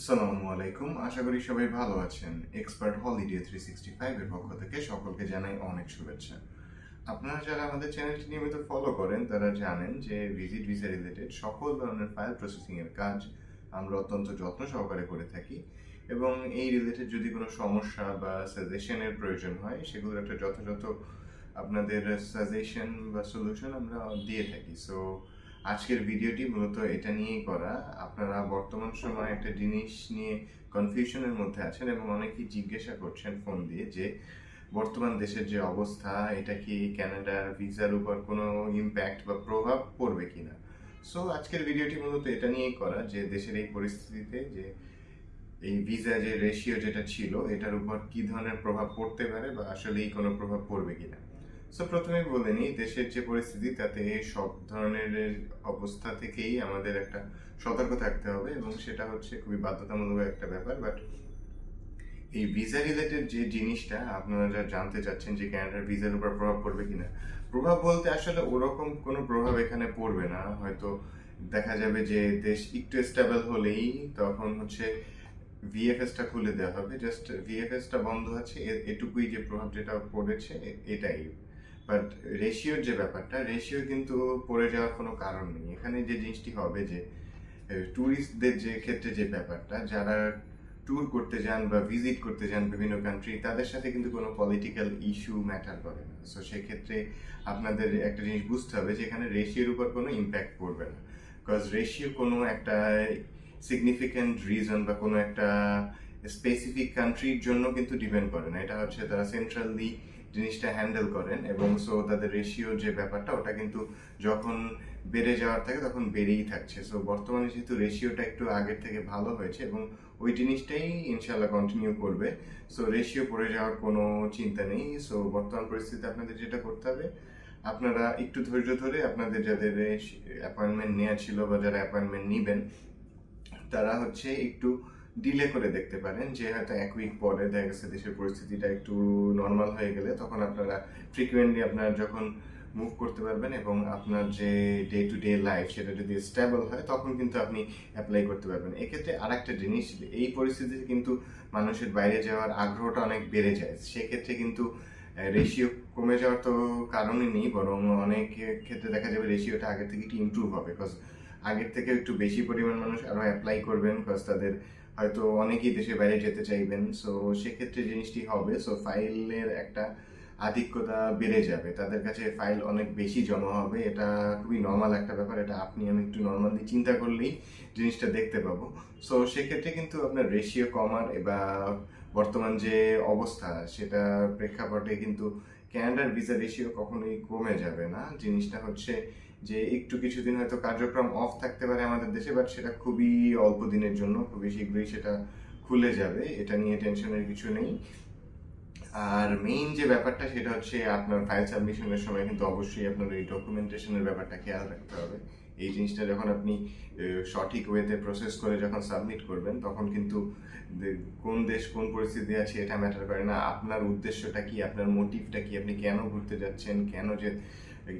আসসালামু আলাইকুম। আশা করি সবাই ভালো আছেন। এক্সপার্ট হলিডে থ্রি সিক্সটি ফাইভের পক্ষ থেকে সকলকে জানাই অনেক শুভেচ্ছা। আপনারা যারা আমাদের চ্যানেলটি নিয়মিত ফলো করেন, তারা জানেন যে ভিজিট ভিসা রিলেটেড সকল ধরনের ফাইল প্রসেসিং এর কাজ আমরা অত্যন্ত যত্ন সহকারে করে থাকি এবং এই রিলেটেড যদি কোনো সমস্যা বা সাজেশনের প্রয়োজন হয়, সেগুলোর একটা যথাযথ আপনাদের সাজেশন বা সলিউশন আমরা দিয়ে থাকি। সো আজকের ভিডিওটি মূলত এটা নিয়েই করা। আপনারা বর্তমান সময়ে একটা জিনিস নিয়ে কনফিউশনের মধ্যে আছেন এবং অনেকেই জিজ্ঞাসা করছেন ফোন দিয়ে যে, বর্তমান দেশের যে অবস্থা, এটা কি ক্যানাডার ভিসার উপর কোনো ইম্প্যাক্ট বা প্রভাব পড়বে কিনা? সো আজকের ভিডিওটি মূলত এটা নিয়েই করা যে, দেশের এই পরিস্থিতিতে যে, এই ভিসা যে রেশিও যেটা ছিল, এটার উপর কি ধরনের প্রভাব পড়তে পারে বা আসলেই কোনো প্রভাব পড়বে কিনা? সো প্রথমে বলে নিই, দেশের যে পরিস্থিতি, তাতে সব ধরনের অবস্থা থেকেই আমাদের একটা সতর্ক থাকতে হবে এবং সেটা হচ্ছে খুবই বাধ্যতামূলক একটা ব্যাপার। বাট এই ভিসা রিলেটেড যে জিনিসটা, আপনারা যা জানতে চাচ্ছেন যে ক্যানাডার ভিসার উপর প্রভাব পড়বে কিনা, প্রভাব বলতে আসলে ওরকম কোনো প্রভাব এখানে পড়বে না। হয়তো দেখা যাবে যে দেশ একটু স্টেবল হলেই তখন হচ্ছে ভিএফএসটা খুলে দেওয়া হবে। জাস্ট ভিএফএসটা বন্ধ আছে এটুকুই যে প্রভাব যেটা পড়েছে এটাই। বাট রেশিওর যে ব্যাপারটা রেশিও কিন্তু পড়ে যাওয়ার কোনো কারণ নেই। এখানে যে জিনিসটি হবে যে ট্যুরিস্টদের যে ক্ষেত্রে যে ব্যাপারটা, যারা ট্যুর করতে যান বা ভিজিট করতে যান বিভিন্ন কান্ট্রি তাদের সাথে কিন্তু কোনো পলিটিক্যাল ইস্যু ম্যাটার করে না। সো সেক্ষেত্রে আপনাদের একটা জিনিস বুঝতে হবে যে, এখানে রেশিওর উপর কোনো ইম্প্যাক্ট পড়বে না। বিকজ রেশিও কোনো একটা সিগনিফিক্যান্ট রিজন বা কোনো একটা স্পেসিফিক কান্ট্রির জন্য কিন্তু ডিপেন্ড করে না। এটা হচ্ছে তারা সেন্ট্রালি জিনিসটা হ্যান্ডেল করেন এবং সো তাদের রেশিও যে ব্যাপারটা, ওটা কিন্তু যখন বেড়ে যাওয়ার থাকে তখন বেড়েই থাকছে। সো বর্তমানে যেহেতু রেশিওটা একটু আগের থেকে ভালো হয়েছে এবং ওই জিনিসটাই ইনশাল্লাহ কন্টিনিউ করবে। সো রেশিও পড়ে যাওয়ার কোনো চিন্তা নেই। সো বর্তমান পরিস্থিতিতে আপনাদের যেটা করতে হবে, আপনারা একটু ধৈর্য ধরে আপনাদের যাদের অ্যাপয়েন্টমেন্ট নেওয়া ছিল বা যারা অ্যাপয়েন্টমেন্ট নেবেন, তারা হচ্ছে একটু ডিলে করে দেখতে পারেন যে হয়তো এক উইক পরে দেখা গেছে দেশের পরিস্থিতিটা একটু নর্মাল হয়ে গেলে তখন আপনারা ফ্রিকুয়েন্টলি আপনার যখন মুভ করতে পারবেন এবং আপনার যে ডে টু ডে লাইফ সেটা যদি স্টেবল হয়, তখন কিন্তু আপনি অ্যাপ্লাই করতে পারবেন। এক্ষেত্রে আর একটা জিনিস, এই পরিস্থিতিতে কিন্তু মানুষের বাইরে যাওয়ার আগ্রহটা অনেক বেড়ে যায়। সেক্ষেত্রে কিন্তু রেশিও কমে যাওয়ার তো কারণই নেই, বরং অনেক ক্ষেত্রে দেখা যাবে রেশিওটা আগের থেকে একটু ইমপ্রুভ হবে। বিকজ আগের থেকে একটু বেশি পরিমাণ মানুষ আরও অ্যাপ্লাই করবেন বিকজ তাদের হয়তো অনেকেই দেশের বাইরে যেতে চাইবেন সো সেক্ষেত্রে জিনিসটি হবে সো ফাইলের একটা আধিক্যতা বেড়ে যাবে। তাদের কাছে ফাইল অনেক বেশি জমা হবে, এটা খুবই নর্মাল একটা ব্যাপার, এটা আপনি আমি একটু নর্মালি চিন্তা করলেই জিনিসটা দেখতে পাবো। সো সেক্ষেত্রে কিন্তু আপনার রেশিও কমার বা বর্তমান যে অবস্থা, সেটা প্রেক্ষাপটে কিন্তু ক্যানাডার ভিসা রেশিও কখনোই কমে যাবে না। জিনিসটা হচ্ছে যে একটু কিছুদিন হয়তো কার্যক্রম অফ থাকতে পারে আমাদের দেশে বাট সেটা খুবই অল্প দিনের জন্য, খুবই শীঘ্রই সেটা খুলে যাবে, এটা নিয়ে টেনশনের কিছু নেই। আর মেইন যে ব্যাপারটা সেটা হচ্ছে আপনার ফাইল সাবমিশনের সময় কিন্তু অবশ্যই আপনার এই ডকুমেন্টেশনের ব্যাপারটা খেয়াল রাখতে হবে। এই জিনিসটা যখন আপনি সঠিক ওয়েতে প্রসেস করে যখন সাবমিট করবেন, তখন কিন্তু কোন দেশ কোন পরিস্থিতি আছে এটা ম্যাটার করে না। আপনার উদ্দেশ্যটা কি? আপনার মোটিভটা কি? আপনি কেন ঘুরতে যাচ্ছেন? কেন যে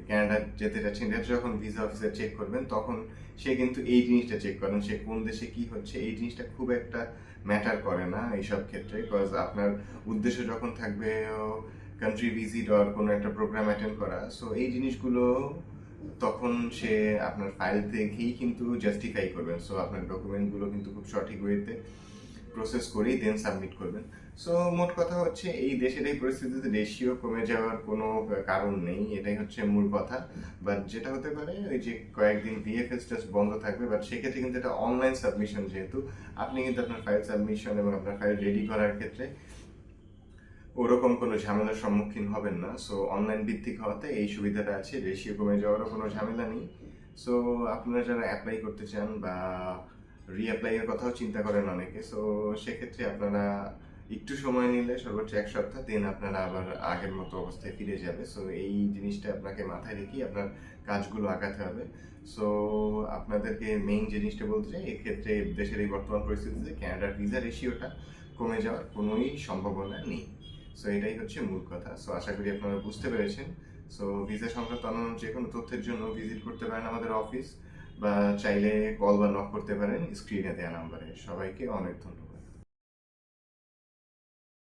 ক্যানাডা যেতে যাচ্ছেন, এটা যখন ভিসা অফিসার চেক করবেন, তখন সে কিন্তু এই জিনিসটা চেক করেন সে কোন দেশে কি হচ্ছে, এই জিনিসটা খুব একটা ম্যাটার করে না এইসব ক্ষেত্রে বিকজ আপনার উদ্দেশ্য যখন থাকবে কান্ট্রি ভিজিট আর কোনো একটা প্রোগ্রাম অ্যাটেন্ড করা সো এই জিনিসগুলো তখন সে আপনার ফাইল দেখেই কিন্তু জাস্টিফাই করবেন। সো আপনার ডকুমেন্টগুলো কিন্তু খুব সঠিক ওয়েতে প্রসেস করেই দেন সাবমিট করবেন। সো মোট কথা হচ্ছে এই দেশের এই পরিস্থিতিতে রেশিও কমে যাওয়ার কোনো কারণ নেই, এটাই হচ্ছে মূল কথা। বাট যেটা হতে পারে, ওই যে কয়েকদিন ভিএফএস জাস্ট বন্ধ থাকবে বাট সেক্ষেত্রে কিন্তু এটা অনলাইন সাবমিশন যেহেতু, আপনি কিন্তু আপনার ফাইল সাবমিশন এবং আপনার ফাইল রেডি করার ক্ষেত্রে ওরকম কোনো ঝামেলার সম্মুখীন হবেন না। সো অনলাইন ভিত্তিক হওয়াতে এই সুবিধাটা আছে রেশিও কমে যাওয়ারও কোনো ঝামেলা নেই। সো আপনারা যারা অ্যাপ্লাই করতে চান বা রিঅ্যাপ্লাই এর কথাও চিন্তা করেন অনেকে। সো সেক্ষেত্রে আপনারা একটু সময় নিলে সর্বোচ্চ এক সপ্তাহ দিন আপনারা আবার আগের মতো অবস্থায় ফিরে যাবে। সো এই জিনিসটা আপনাকে মাথায় রেখেই আপনার কাজগুলো আগাতে হবে। সো আপনাদেরকে মেইন জিনিসটা বলতে চাই, এক্ষেত্রে দেশের এই বর্তমান পরিস্থিতিতে ক্যানাডার ভিসা রেশিওটা কমে যাওয়ার কোনোই সম্ভাবনা নেই। সো এটাই হচ্ছে মূল কথা। সো আশা করি আপনারা বুঝতে পেরেছেন। সো ভিসা সংক্রান্ত অন্যান্য যে কোনো তথ্যের জন্য ভিজিট করতে পারেন আমাদের অফিস বা চাইলে কল বা নক করতে পারেন স্ক্রিনে দেওয়া নাম্বারে সবাইকে অনেক ধন্যবাদ।